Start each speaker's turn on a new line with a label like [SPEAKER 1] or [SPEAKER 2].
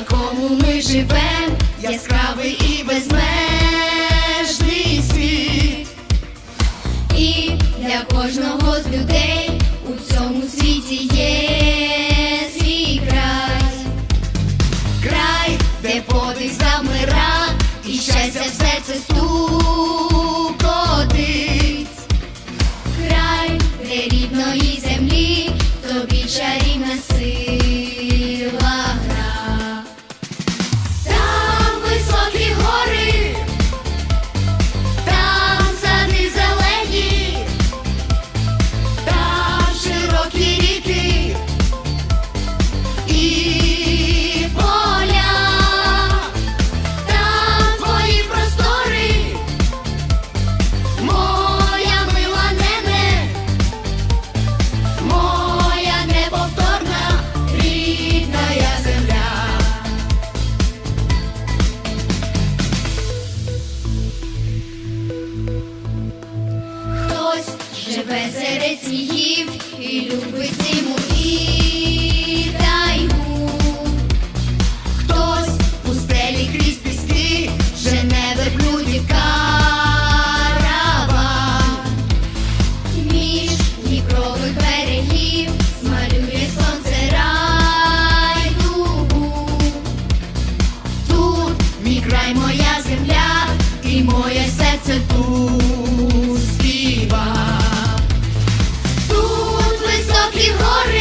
[SPEAKER 1] якому ми живем, яскравий і безмежний світ. І для кожного з людей у цьому світі є свій край, край, де подих замира, і щастя все це стукотить. Серед снігів і любить зиму і тайгу. Хтось в пустелі крізь піски жене верблюдів караван. Між дніпрових берегів змалює сонце райдугу. Тут мій край, моя земля, і моє серце тут співа. Високі гори,